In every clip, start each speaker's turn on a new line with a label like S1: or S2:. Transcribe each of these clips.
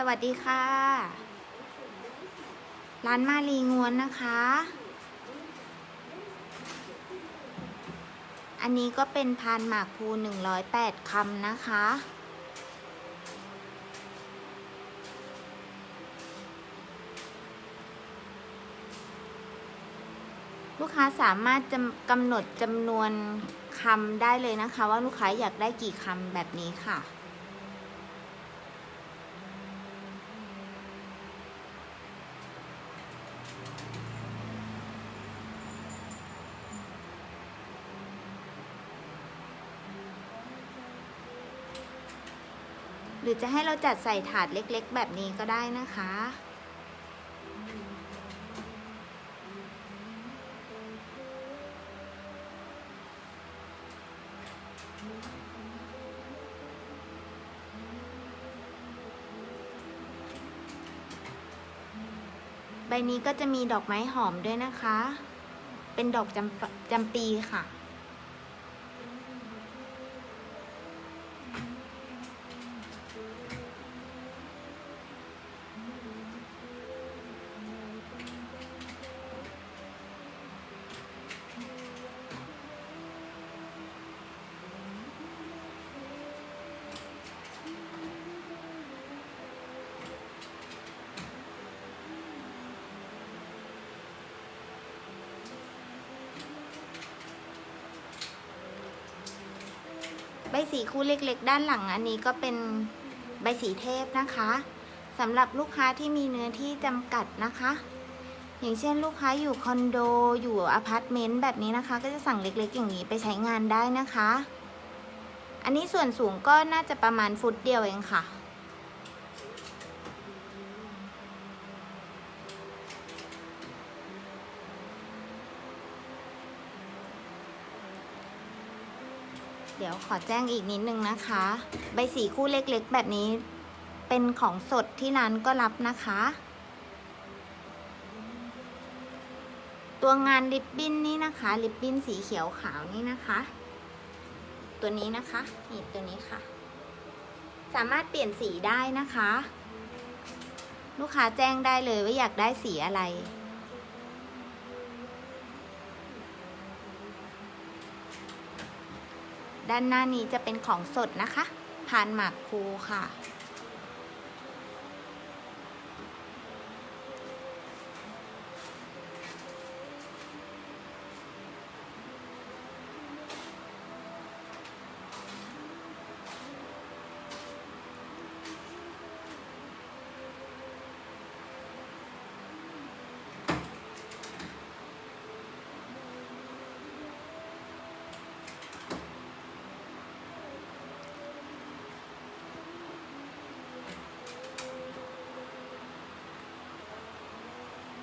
S1: สวัสดีค่ะ ร้านมาลีงวนนะคะ อันนี้ก็เป็นพานหมากภู108คำนะคะ ลูกค้าสามารถจำกำหนดจำนวนคำได้เลยนะคะ ว่าลูกค้าอยากได้กี่คำแบบนี้ค่ะ รือจะให้เราจัดใส่ถาดเล็กๆ แบบนี้ก็ได้นะคะ ใบนี้ก็จะมีดอกไม้หอมด้วยนะคะ เป็นดอกจำจำปีค่ะ บสีคู่เล็กๆ ด้านหลังอันนี้ก็เป็นใบสีเทพนะคะสำหรับลูกค้าที่มีเนื้อที่จำกัดนะคะ อย่างเช่นลูกค้าอยู่คอนโดอยู่อพาร์ตเมนต์แบบนี้นะคะ ก็จะสั่งเล็กๆ อย่างนี้ไปใช้งานได้นะคะ อันนี้ส่วนสูงก็น่าจะประมาณฟุตเดียวเองค่ะ เดี๋ยวขอแจ้งอีกนิดนึงนะคะ ใบสีคู่เล็กๆ แบบนี้เป็นของสดที่ร้านก็รับนะคะ ตัวงานริบบิ้นนี่นะคะ ริบบิ้นสีเขียวขาวนี่นะคะ ตัวนี้นะคะนี่ตัวนี้ค่ะ สามารถเปลี่ยนสีได้นะคะ ลูกค้าแจ้งได้เลยว่าอยากได้สีอะไร ด้านหน้านี้จะเป็นของสดนะคะพานหมากคูค่ะ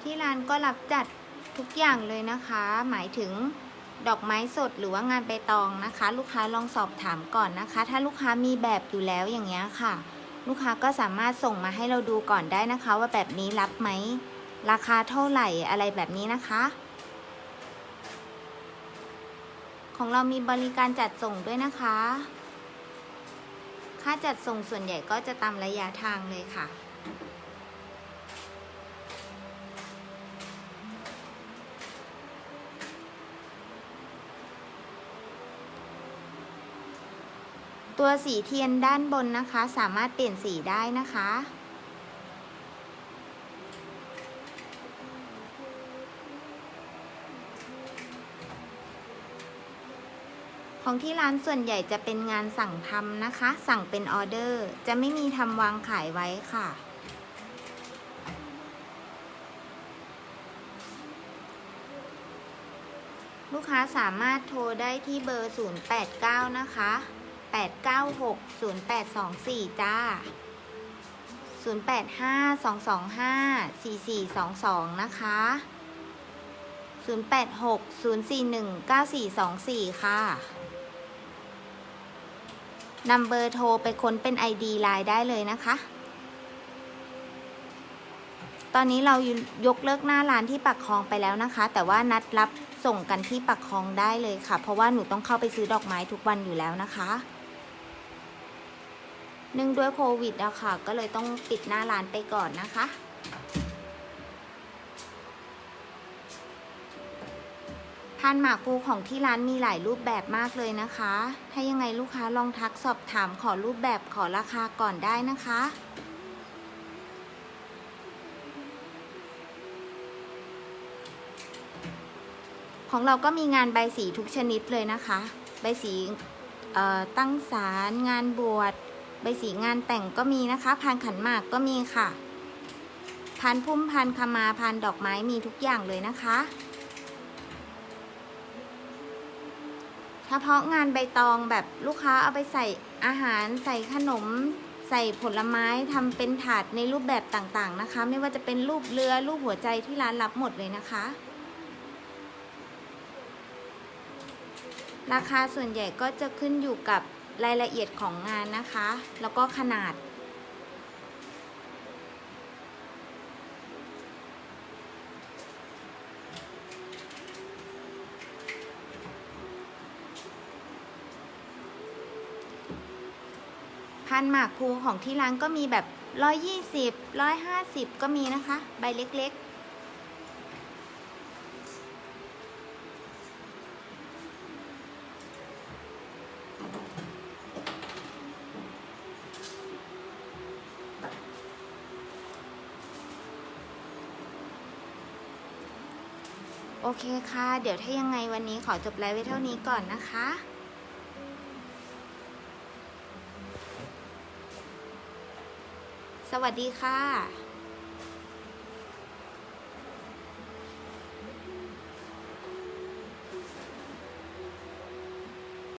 S1: ที่ร้านก็รับจัดทุกอย่างเลยนะคะ หมายถึงดอกไม้สดหรือว่างานใบตองนะคะ ลูกค้าลองสอบถามก่อนนะคะ ถ้าลูกค้ามีแบบอยู่แล้วอย่างเงี้ยค่ะ ลูกค้าก็สามารถส่งมาให้เราดูก่อนได้นะคะ ว่าแบบนี้รับไหมราคาเท่าไหร่อะไรแบบนี้นะคะ ของเรามีบริการจัดส่งด้วยนะคะ ค่าจัดส่งส่วนใหญ่ก็จะตามระยะทางเลยค่ะ ตัวสีเทียนด้านบนนะคะ สามารถเปลี่ยนสีได้นะคะ ของที่ร้านส่วนใหญ่จะเป็นงานสั่งทำนะคะ สั่งเป็นออเดอร์ จะไม่มีทำวางขายไว้ค่ะลูกค้าสามารถโทรได้ที่เบอร์ 089 นะคะ 896 0824 จ้า 085 225 4422 นะคะ 086 041 9424 ค่ะนำเบอร์โทรไปค้นเป็น ID ไลน์ได้เลยนะคะ ตอนนี้เรายกเลิกหน้าร้านที่ปักคลองไปแล้วนะคะ แต่ว่านัดรับส่งกันที่ปักคลองได้เลยค่ะ เพราะว่าหนูต้องเข้าไปซื้อดอกไม้ทุกวันอยู่แล้วนะคะ เนื่องด้วยโควิดอะค่ะ ก็เลยต้องปิดหน้าร้านไปก่อนนะคะพันหมากภูของที่ร้านมีหลายรูปแบบมากเลยนะคะ ถ้ายังไงลูกค้าลองทักสอบถามขอรูปแบบขอราคาก่อนได้นะคะของเราก็มีงานใบสีทุกชนิดเลยนะคะ ใบสีตั้งศาลงานบวช ใบสีงานแต่งก็มีนะคะ พานขันหมากก็มีค่ะ พานพุ่มพานขมาพานดอกไม้มีทุกอย่างเลยนะคะ เฉพาะงานใบตองแบบลูกค้าเอาไปใส่อาหารใส่ขนมใส่ผลไม้ทำเป็นถาดในรูปแบบต่างๆนะคะ ไม่ว่าจะเป็นรูปเรือ รูปหัวใจที่ร้านรับหมดเลยนะคะ ราคาส่วนใหญ่ก็จะขึ้นอยู่กับ รายละเอียดของงานนะคะ แล้วก็ขนาด พันหมากภูของที่ร้านก็มีแบบ 120 150 ก็มีนะคะ ใบเล็กๆ โอเคค่ะ เดี๋ยวถ้ายังไงวันนี้ขอจบไลฟ์ไว้เท่านี้ก่อนนะคะสวัสดีค่ะ